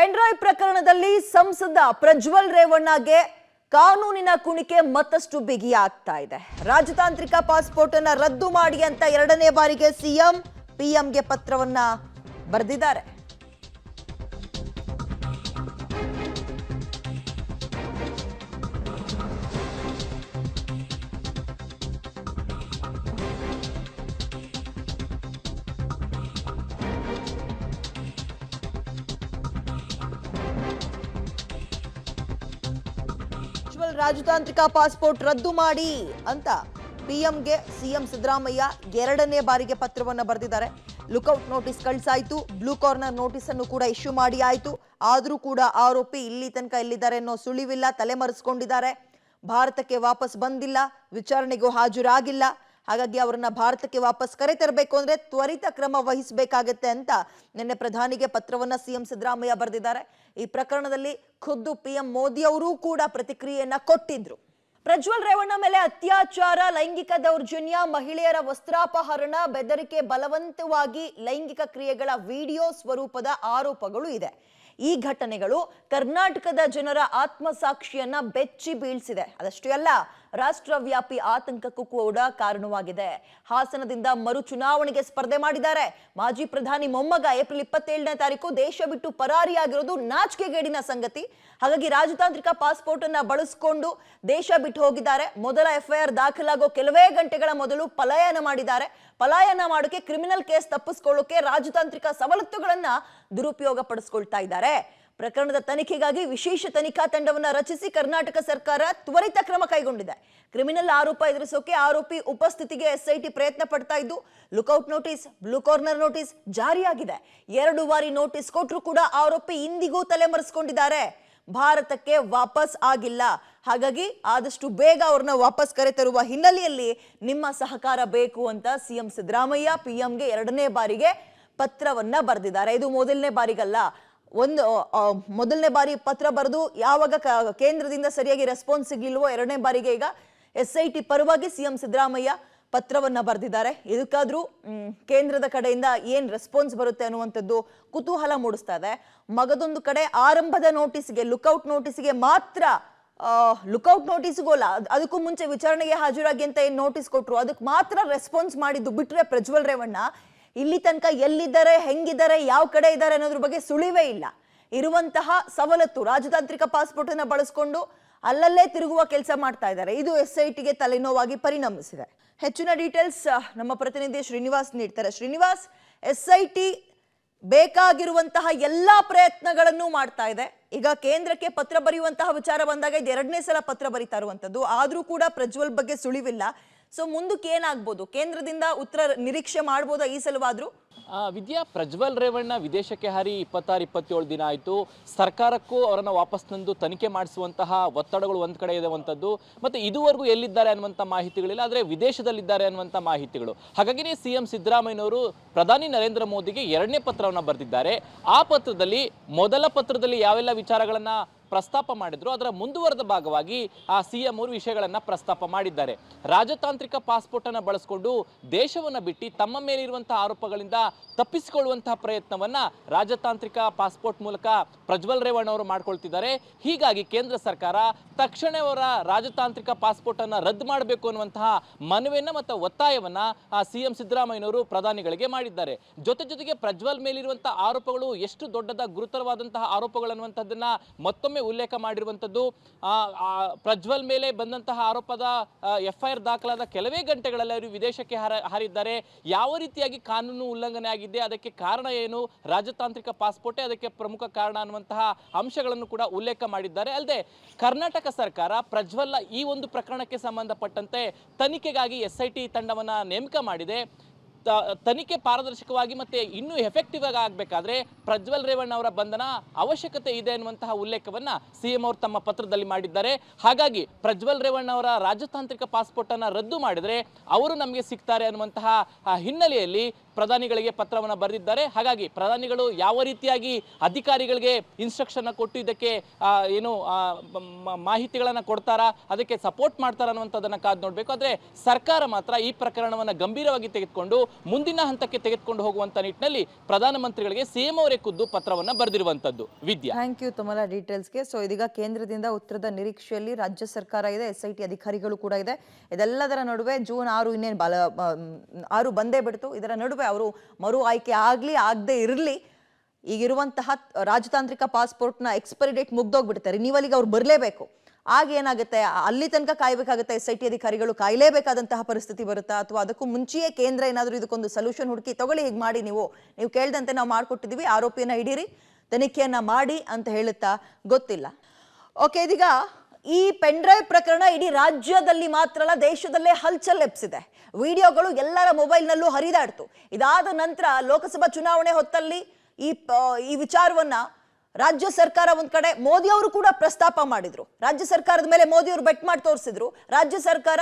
Pen drive ಪ್ರಕರಣದಲ್ಲಿ ಸಂಸದ ಪ್ರಜ್ವಲ್ ರೇವಣ್ಣಗೆ ಕಾನೂನಿನ ಕುಣಿಕೆ ಮತ್ತಷ್ಟು ಬಿಗಿಯಾಗ್ತಾ ಇದೆ. ರಾಜತಾಂತ್ರಿಕ ಪಾಸ್ಪೋರ್ಟ್ ಅನ್ನ ರದ್ದು ಮಾಡಿ ಅಂತ ಎರಡನೇ ಬಾರಿಗೆ ಸಿಎಂ, ಪಿಎಂಗೆ ಪತ್ರವನ್ನ ಬರೆದಿದ್ದಾರೆ. ವರ್ಚುವಲ್ ರಾಜತಾಂತ್ರಿಕ ಪಾಸ್ಪೋರ್ಟ್ ರದ್ದು ಮಾಡಿ ಅಂತ ಪಿಎಂಗೆ ಸಿಎಂ ಸಿದ್ದರಾಮಯ್ಯ ಎರಡನೇ ಬಾರಿಗೆ ಪತ್ರವನ್ನು ಬರೆದಿದ್ದಾರೆ. ಲುಕೌಟ್ ನೋಟಿಸ್ ಕಳಿಸಾಯಿತು. ಬ್ಲೂ ಕಾರ್ನರ್ ನೋಟಿಸ್ ಅನ್ನು ಕೂಡ ಇಶ್ಯೂ ಮಾಡಿ ಆಯಿತು. ಆದರೂ ಕೂಡ ಆರೋಪಿ ಇಲ್ಲಿ ತನಕ ಎಲ್ಲಿದ್ದಾರೆ ಅನ್ನೋ ಸುಳಿವಿಲ್ಲ, ತಲೆಮರೆಸ್ಕೊಂಡಿದ್ದಾರೆ. ಭಾರತಕ್ಕೆ ವಾಪಸ್ ಬಂದಿಲ್ಲ, ವಿಚಾರಣೆಗೂ ಹಾಜರಾಗಿಲ್ಲ. ಹಾಗಾಗಿ ಅವರನ್ನ ಭಾರತಕ್ಕೆ ವಾಪಸ್ ಕರೆತರಬೇಕು ಅಂದ್ರೆ ತ್ವರಿತ ಕ್ರಮ ವಹಿಸಬೇಕಾಗತ್ತೆ ಅಂತ ನಿನ್ನೆ ಪ್ರಧಾನಿಗೆ ಪತ್ರವನ್ನ ಸಿಎಂ ಸಿದ್ದರಾಮಯ್ಯ ಬರೆದಿದ್ದಾರೆ. ಈ ಪ್ರಕರಣದಲ್ಲಿ ಖುದ್ದು ಪಿಎಂ ಮೋದಿ ಅವರೂ ಕೂಡ ಪ್ರತಿಕ್ರಿಯೆಯನ್ನ ಕೊಟ್ಟಿದ್ರು. ಪ್ರಜ್ವಲ್ ರೇವಣ್ಣ ಮೇಲೆ ಅತ್ಯಾಚಾರ, ಲೈಂಗಿಕ ದೌರ್ಜನ್ಯ, ಮಹಿಳೆಯರ ವಸ್ತ್ರಾಪಹರಣ, ಬೆದರಿಕೆ ಬಲವಂತವಾಗಿ ಲೈಂಗಿಕ ಕ್ರಿಯೆಗಳ ವಿಡಿಯೋ ಸ್ವರೂಪದ ಆರೋಪಗಳು ಇದೆ. ಈ ಘಟನೆಗಳು ಕರ್ನಾಟಕದ ಜನರ ಆತ್ಮಸಾಕ್ಷಿಯನ್ನ ಬೆಚ್ಚಿ ಬೀಳ್ಸಿದೆ. ಅದಷ್ಟೇ ಅಲ್ಲ ರಾಷ್ಟ್ರವ್ಯಾಪಿ ಆತಂಕಕ್ಕೂ ಕೂಡ ಕಾರಣವಾಗಿದೆ. ಹಾಸನದಿಂದ ಮರು ಚುನಾವಣೆಗೆ ಸ್ಪರ್ಧೆ ಮಾಡಿದ್ದಾರೆ. ಮಾಜಿ ಪ್ರಧಾನಿ ಮೊಮ್ಮಗ ಏಪ್ರಿಲ್ ಇಪ್ಪತ್ತೇಳನೇ ತಾರೀಕು ದೇಶ ಬಿಟ್ಟು ಪರಾರಿಯಾಗಿರೋದು ನಾಚಿಕೆಗೇಡಿನ ಸಂಗತಿ. ಹಾಗಾಗಿ ರಾಜತಾಂತ್ರಿಕ ಪಾಸ್ಪೋರ್ಟ್ ಅನ್ನ ಬಳಸಿಕೊಂಡು ದೇಶ ಬಿಟ್ಟು ಹೋಗಿದ್ದಾರೆ. ಮೊದಲ ಎಫ್ಐಆರ್ ದಾಖಲಾಗೋ ಕೆಲವೇ ಗಂಟೆಗಳ ಮೊದಲು ಪಲಾಯನ ಮಾಡಿದ್ದಾರೆ. ಪಲಾಯನ ಮಾಡೋಕೆ ಕ್ರಿಮಿನಲ್ ಕೇಸ್ ತಪ್ಪಿಸ್ಕೊಳ್ಳೋಕೆ ರಾಜತಾಂತ್ರಿಕ ಸವಲತ್ತುಗಳನ್ನ ದುರುಪಯೋಗ ಪಡಿಸ್ಕೊಳ್ತಾ ಇದ್ದಾರೆ. ಪ್ರಕರಣದ ತನಿಖೆಗಾಗಿ ವಿಶೇಷ ತನಿಖಾ ತಂಡವನ್ನ ರಚಿಸಿ ಕರ್ನಾಟಕ ಸರ್ಕಾರ ತ್ವರಿತ ಕ್ರಮ ಕೈಗೊಂಡಿದೆ. ಕ್ರಿಮಿನಲ್ ಆರೋಪ ಎದುರಿಸೋಕೆ ಆರೋಪಿ ಉಪಸ್ಥಿತಿಗೆ ಎಸ್ಐಟಿ ಪ್ರಯತ್ನ ಪಡ್ತಾ ಇದ್ದು, lookout notice, blue corner notice ಜಾರಿಯಾಗಿದೆ. ಎರಡು ಬಾರಿ ನೋಟಿಸ್ ಕೊಟ್ಟರು ಕೂಡ ಆರೋಪಿ ಇಂದಿಗೂ ತಲೆಮರೆಸ್ಕೊಂಡಿದ್ದಾರೆ. ಭಾರತಕ್ಕೆ ವಾಪಸ್ ಆಗಿಲ್ಲ. ಹಾಗಾಗಿ ಆದಷ್ಟು ಬೇಗ ಅವ್ರನ್ನ ವಾಪಸ್ ಕರೆತರುವ ಹಿನ್ನೆಲೆಯಲ್ಲಿ ನಿಮ್ಮ ಸಹಕಾರ ಬೇಕು ಅಂತ ಸಿಎಂ ಸಿದ್ದರಾಮಯ್ಯ ಪಿಎಂಗೆ ಎರಡನೇ ಬಾರಿಗೆ ಪತ್ರವನ್ನ ಬರೆದಿದ್ದಾರೆ. ಇದು ಮೊದಲನೇ ಬಾರಿಗಲ್ಲ ಒಂದು ಮೊದಲನೇ ಬಾರಿ ಪತ್ರ ಬರೆದು ಯಾವಾಗ ಕೇಂದ್ರದಿಂದ ಸರಿಯಾಗಿ ರೆಸ್ಪಾನ್ಸ್ ಸಿಗ್ಲಿಲ್ವೋ ಎರಡನೇ ಬಾರಿಗೆ ಈಗ ಎಸ್ ಐ ಟಿ ಪರವಾಗಿ ಸಿಎಂ ಸಿದ್ದರಾಮಯ್ಯ ಪತ್ರವನ್ನ ಬರೆದಿದ್ದಾರೆ. ಇದಕ್ಕಾದ್ರೂ ಕೇಂದ್ರದ ಕಡೆಯಿಂದ ಏನ್ ರೆಸ್ಪಾನ್ಸ್ ಬರುತ್ತೆ ಅನ್ನುವಂಥದ್ದು ಕುತೂಹಲ ಮೂಡಿಸ್ತಾ ಇದೆ. ಮಗದೊಂದು ಕಡೆ ಆರಂಭದ ನೋಟಿಸ್ಗೆ ಲುಕೌಟ್ ನೋಟಿಸ್ಗೆ ಮಾತ್ರ ಲುಕೌಟ್ ನೋಟಿಸ್ಗೂ ಅಲ್ಲ ಅದಕ್ಕೂ ಮುಂಚೆ ವಿಚಾರಣೆಗೆ ಹಾಜರಾಗಿ ಅಂತ ಏನು ನೋಟಿಸ್ ಕೊಟ್ಟರು ಅದಕ್ಕೆ ಮಾತ್ರ ರೆಸ್ಪಾನ್ಸ್ ಮಾಡಿದ್ದು ಬಿಟ್ಟರೆ ಪ್ರಜ್ವಲ್ ರೇವಣ್ಣ ಇಲ್ಲಿ ತನಕ ಎಲ್ಲಿದ್ದಾರೆ, ಹೆಂಗಿದ್ದಾರೆ, ಯಾವ ಕಡೆ ಇದ್ದಾರೆ ಅನ್ನೋದ್ರ ಬಗ್ಗೆ ಸುಳಿವೇ ಇಲ್ಲ. ಇರುವಂತಹ ಸವಲತ್ತು, ರಾಜತಾಂತ್ರಿಕ ಪಾಸ್ಪೋರ್ಟ್ ಅನ್ನ ಬಳಸ್ಕೊಂಡು ಅಲ್ಲಲ್ಲೇ ತಿರುಗುವ ಕೆಲಸ ಮಾಡ್ತಾ ಇದ್ದಾರೆ. ಇದು ಎಸ್ ಐ ಟಿಗೆ ತಲೆನೋವಾಗಿ ಪರಿಣಮಿಸಿದೆ. ಹೆಚ್ಚಿನ ಡೀಟೇಲ್ಸ್ ನಮ್ಮ ಪ್ರತಿನಿಧಿ ಶ್ರೀನಿವಾಸ್ ನೀಡ್ತಾರೆ. ಶ್ರೀನಿವಾಸ್ ಎಸ್ ಐ ಟಿ ಬೇಕಾಗಿರುವಂತಹ ಎಲ್ಲಾ ಪ್ರಯತ್ನಗಳನ್ನು ಮಾಡ್ತಾ ಇದೆ. ಈಗ ಕೇಂದ್ರಕ್ಕೆ ಪತ್ರ ಬರೆಯುವಂತಹ ವಿಚಾರ ಬಂದಾಗ ಇದು ಎರಡನೇ ಸಲ ಪತ್ರ ಬರೀತಾ ಇರುವಂತದ್ದು ಆದ್ರೂ ಕೂಡ ಪ್ರಜ್ವಲ್ ಬಗ್ಗೆ ಸುಳಿವಿಲ್ಲ. ಸೊ ಮುಂದಕ್ಕೆ ಏನಾಗ್ಬೋದು? ಕೇಂದ್ರದಿಂದ ಉತ್ತರ ನಿರೀಕ್ಷೆ ಮಾಡ್ಬೋದಾ ಈ ಸಲವಾದ್ರೂ? ವಿದ್ಯಾ, ಪ್ರಜ್ವಲ್ ರೇವಣ್ಣ ವಿದೇಶಕ್ಕೆ ಹಾರಿ ಇಪ್ಪತ್ತಾರು, ಇಪ್ಪತ್ತೇಳು ದಿನ ಆಯಿತು. ಸರ್ಕಾರಕ್ಕೂ ಅವರನ್ನು ವಾಪಸ್ ತಂದು ತನಿಖೆ ಮಾಡಿಸುವಂತಹ ಒತ್ತಡಗಳು ಒಂದು ಕಡೆ ಇರುವಂಥದ್ದು ಮತ್ತು ಇದುವರೆಗೂ ಎಲ್ಲಿದ್ದಾರೆ ಅನ್ನುವಂಥ ಮಾಹಿತಿಗಳಿಲ್ಲ, ಆದರೆ ವಿದೇಶದಲ್ಲಿದ್ದಾರೆ ಅನ್ನುವಂಥ ಮಾಹಿತಿಗಳು. ಹಾಗಾಗಿನೇ ಸಿ ಎಂ ಸಿದ್ದರಾಮಯ್ಯನವರು ಪ್ರಧಾನಿ ನರೇಂದ್ರ ಮೋದಿಗೆ ಎರಡನೇ ಪತ್ರವನ್ನು ಬರೆದಿದ್ದಾರೆ. ಆ ಪತ್ರದಲ್ಲಿ, ಮೊದಲ ಪತ್ರದಲ್ಲಿ ಯಾವೆಲ್ಲ ವಿಚಾರಗಳನ್ನು ಪ್ರಸ್ತಾಪ ಮಾಡಿದ್ರು. ಅದರ ಮುಂದುವರೆದ ಭಾಗವಾಗಿ ಆ ಸಿ ಎಂ ಅವರು ವಿಷಯಗಳನ್ನ ಪ್ರಸ್ತಾಪ ಮಾಡಿದ್ದಾರೆ. ರಾಜತಾಂತ್ರಿಕ ಪಾಸ್ಪೋರ್ಟ್ ಅನ್ನ ಬಳಸಿಕೊಂಡು ದೇಶವನ್ನ ಬಿಟ್ಟು ತಮ್ಮ ಮೇಲಿರುವಂತಹ ಆರೋಪಗಳಿಂದ ತಪ್ಪಿಸಿಕೊಳ್ಳುವಂತಹ ಪ್ರಯತ್ನವನ್ನ ರಾಜತಾಂತ್ರಿಕ ಪಾಸ್ಪೋರ್ಟ್ ಮೂಲಕ ಪ್ರಜ್ವಲ್ ರೇವಣ್ಣ ಅವರು ಮಾಡ್ಕೊಳ್ತಿದ್ದಾರೆ. ಹೀಗಾಗಿ ಕೇಂದ್ರ ಸರ್ಕಾರ ತಕ್ಷಣ ಅವರ ರಾಜತಾಂತ್ರಿಕ ಪಾಸ್ಪೋರ್ಟ್ ಅನ್ನ ರದ್ದು ಮಾಡಬೇಕು ಅನ್ನುವಂತಹ ಮನವಿಯನ್ನ ಮತ್ತು ಒತ್ತಾಯವನ್ನ ಆ ಸಿಎಂ ಸಿದ್ದರಾಮಯ್ಯನವರು ಪ್ರಧಾನಿಗಳಿಗೆ ಮಾಡಿದ್ದಾರೆ. ಜೊತೆ ಜೊತೆಗೆ ಪ್ರಜ್ವಲ್ ಮೇಲಿರುವಂತಹ ಆರೋಪಗಳು ಎಷ್ಟು ದೊಡ್ಡದ ಗುರುತರವಾದಂತಹ ಆರೋಪಗಳು ಅನ್ನುವಂಥದ್ದನ್ನ ಮತ್ತೊಮ್ಮೆ ಉಲ್ಲೇಖ ಮಾಡಿರುವಂಥದ್ದು ಪ್ರಜ್ವಲ್ ಮೇಲೆ ಬಂದಂತಹ ಆರೋಪದ ಎಫ್ ಐ ಆರ್ ದಾಖಲಾದ ಕೆಲವೇ ಗಂಟೆಗಳಲ್ಲಿ ಅವರು ವಿದೇಶಕ್ಕೆ ಹಾರ, ಹಾರಿದ್ದಾರೆ. ಯಾವ ರೀತಿಯಾಗಿ ಕಾನೂನು ಉಲ್ಲಂಘನೆ ಆಗಿದೆ, ಅದಕ್ಕೆ ಕಾರಣ ಏನು, ರಾಜತಾಂತ್ರಿಕ ಪಾಸ್ಪೋರ್ಟೇ ಅದಕ್ಕೆ ಪ್ರಮುಖ ಕಾರಣ ಅನ್ನುವಂತಹ ಅಂಶಗಳನ್ನು ಕೂಡ ಉಲ್ಲೇಖ ಮಾಡಿದ್ದಾರೆ. ಅಲ್ಲದೆ, ಕರ್ನಾಟಕ ಸರ್ಕಾರ ಪ್ರಜ್ವಲ್ನ ಈ ಒಂದು ಪ್ರಕರಣಕ್ಕೆ ಸಂಬಂಧಪಟ್ಟಂತೆ ತನಿಖೆಗಾಗಿ ಎಸ್ ಐ ಟಿ ತಂಡವನ್ನು ನೇಮಕ ಮಾಡಿದೆ. ತನಿಖೆ ಪಾರದರ್ಶಕವಾಗಿ ಮತ್ತೆ ಇನ್ನೂ ಎಫೆಕ್ಟಿವ್ ಆಗಿ ಆಗಬೇಕಾದ್ರೆ ಪ್ರಜ್ವಲ್ ರೇವಣ್ಣ ಅವರ ಬಂಧನ ಅವಶ್ಯಕತೆ ಇದೆ ಅನ್ನುವಂತಹ ಉಲ್ಲೇಖವನ್ನ ಸಿಎಂ ಅವರು ತಮ್ಮ ಪತ್ರದಲ್ಲಿ ಮಾಡಿದ್ದಾರೆ. ಹಾಗಾಗಿ ಪ್ರಜ್ವಲ್ ರೇವಣ್ಣ ಅವರ ರಾಜತಾಂತ್ರಿಕ ಪಾಸ್ಪೋರ್ಟ್ ಅನ್ನ ರದ್ದು ಮಾಡಿದ್ರೆ ಅವರು ನಮಗೆ ಸಿಗ್ತಾರೆ ಅನ್ನುವಂತಹ ಹಿನ್ನೆಲೆಯಲ್ಲಿ ಪ್ರಧಾನಿಗಳಿಗೆ ಪತ್ರವನ್ನು ಬರೆದಿದ್ದಾರೆ. ಹಾಗಾಗಿ ಪ್ರಧಾನಿಗಳು ಯಾವ ರೀತಿಯಾಗಿ ಅಧಿಕಾರಿಗಳಿಗೆ ಇನ್ಸ್ಟ್ರಕ್ಷನ್ ಕೊಟ್ಟು ಇದಕ್ಕೆ ಏನು ಮಾಹಿತಿಗಳನ್ನ ಕೊಡ್ತಾರಾ, ಅದಕ್ಕೆ ಸಪೋರ್ಟ್ ಮಾಡ್ತಾರ ಅನ್ನುವಂಥದ್ದನ್ನ ಕಾದು ನೋಡಬೇಕು. ಆದರೆ ಸರ್ಕಾರ ಮಾತ್ರ ಈ ಪ್ರಕರಣವನ್ನು ಗಂಭೀರವಾಗಿ ತೆಗೆದುಕೊಂಡು ಮುಂದಿನ ಹಂತಕ್ಕೆ ತೆಗೆದುಕೊಂಡು ಹೋಗುವಂತ ನಿಟ್ಟಿನಲ್ಲಿ ಪ್ರಧಾನಮಂತ್ರಿಗಳಿಗೆ ಸಿಎಂ ಅವರೇ ಖುದ್ದು ಪತ್ರವನ್ನ ಬರೆದಿರುವಂತದ್ದು. ವಿದ್ಯಾ. ಥ್ಯಾಂಕ್ ಯು ತುಮಲ ಡೀಟೇಲ್ಸ್ಗೆ ಸೊ ಇದೀಗ ಕೇಂದ್ರದಿಂದ ಉತ್ತರದ ನಿರೀಕ್ಷೆಯಲ್ಲಿ ರಾಜ್ಯ ಸರ್ಕಾರ ಇದೆ ಎಸ್ ಐ ಟಿ ಅಧಿಕಾರಿಗಳು ಕೂಡ ಇದೆ. ಇದೆಲ್ಲದರ ನಡುವೆ ಜೂನ್ ಆರು ಇನ್ನೇನು ಬಲ ಆರು ಬಂದೇ ಬಿಡ್ತು. ಇದರ ನಡುವೆ ಅವರು ಮರು ಆಯ್ಕೆ ಆಗಲಿ, ಆಗದೆ ಇರಲಿ, ಈಗಿರುವಂತಹ ರಾಜತಾಂತ್ರಿಕ ಪಾಸ್ಪೋರ್ಟ್ನ ಎಕ್ಸ್ಪೈರಿ ಡೇಟ್ ಮುಗ್ದೋಗ್ಬಿಡ್ತಾರೆ. ರಿನಿವಲಿಗೆ ಅವ್ರು ಬರಲೇಬೇಕು. ಆಗ ಏನಾಗುತ್ತೆ ಅಲ್ಲಿ ತನಕ ಕಾಯಬೇಕಾಗುತ್ತೆ? ಎಸ್ ಐ ಟಿ ಅಧಿಕಾರಿಗಳು ಕಾಯಲೇಬೇಕಾದಂತಹ ಪರಿಸ್ಥಿತಿ ಬರುತ್ತಾ? ಅಥವಾ ಅದಕ್ಕೂ ಮುಂಚೆಯೇ ಕೇಂದ್ರ ಏನಾದರೂ ಇದಕ್ಕೊಂದು ಸೊಲ್ಯೂಷನ್ ಹುಡುಕಿ ತಗೊಳ್ಳಿ, ಹೀಗೆ ಮಾಡಿ ನೀವು. ನೀವು ಕೇಳ್ದಂತೆ ನಾವು ಮಾಡ್ಕೊಟ್ಟಿದ್ದೀವಿ, ಆರೋಪಿಯನ್ನು ಹಿಡೀರಿ, ತನಿಖೆಯನ್ನು ಮಾಡಿ ಅಂತ ಹೇಳುತ್ತಾ? ಗೊತ್ತಿಲ್ಲ. ಓಕೆ ಇದೀಗ ಈ ಪೆನ್ಡ್ರೈವ್ ಪ್ರಕರಣ ಇಡೀ ರಾಜ್ಯದಲ್ಲಿ ಮಾತ್ರ ಅಲ್ಲ, ದೇಶದಲ್ಲೇ ಹಲ್ಚಲ್ ಎಪ್ಸಿದೆ ವಿಡಿಯೋಗಳು ಎಲ್ಲರ ಮೊಬೈಲ್ನಲ್ಲೂ ಹರಿದಾಡ್ತು. ಇದಾದ ನಂತರ ಲೋಕಸಭಾ ಚುನಾವಣೆ ಹೊತ್ತಲ್ಲಿ ಈ ಈ ವಿಚಾರವನ್ನ ರಾಜ್ಯ ಸರ್ಕಾರ ಒಂದ್ ಕಡೆ ಮೋದಿ ಅವರು ಕೂಡ ಪ್ರಸ್ತಾಪ ಮಾಡಿದ್ರು. ರಾಜ್ಯ ಸರ್ಕಾರದ ಮೇಲೆ ಮೋದಿ ಅವರು ಬೆಟ್ ಮಾಡಿ ತೋರಿಸಿದ್ರು. ರಾಜ್ಯ ಸರ್ಕಾರ,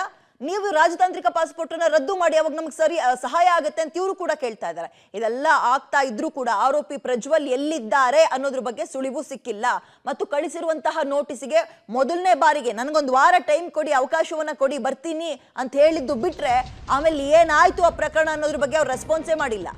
ನೀವು ರಾಜತಾಂತ್ರಿಕ ಪಾಸ್ಪೋರ್ಟ್ ಅನ್ನ ರದ್ದು ಮಾಡಿ, ಅವಾಗ ನಮ್ಗೆ ಸರಿ ಸಹಾಯ ಆಗುತ್ತೆ ಅಂತ ಇವರು ಕೂಡ ಕೇಳ್ತಾ ಇದ್ದಾರೆ ಇದೆಲ್ಲ ಆಗ್ತಾ ಇದ್ರೂ ಕೂಡ ಆರೋಪಿ ಪ್ರಜ್ವಲ್ ಎಲ್ಲಿದ್ದಾರೆ ಅನ್ನೋದ್ರ ಬಗ್ಗೆ ಸುಳಿವು ಸಿಕ್ಕಿಲ್ಲ. ಮತ್ತು ಕಳಿಸಿರುವಂತಹ ನೋಟಿಸ್ಗೆ ಮೊದಲನೇ ಬಾರಿಗೆ ನನಗೊಂದು ವಾರ ಟೈಮ್ ಕೊಡಿ, ಅವಕಾಶವನ್ನ ಕೊಡಿ, ಬರ್ತೀನಿ ಅಂತ ಹೇಳಿದ್ದು ಬಿಟ್ರೆ ಆಮೇಲೆ ಏನಾಯ್ತು ಆ ಪ್ರಕರಣ ಅನ್ನೋದ್ರ ಬಗ್ಗೆ ಅವ್ರು ರೆಸ್ಪಾನ್ಸೇ ಮಾಡಿಲ್ಲ.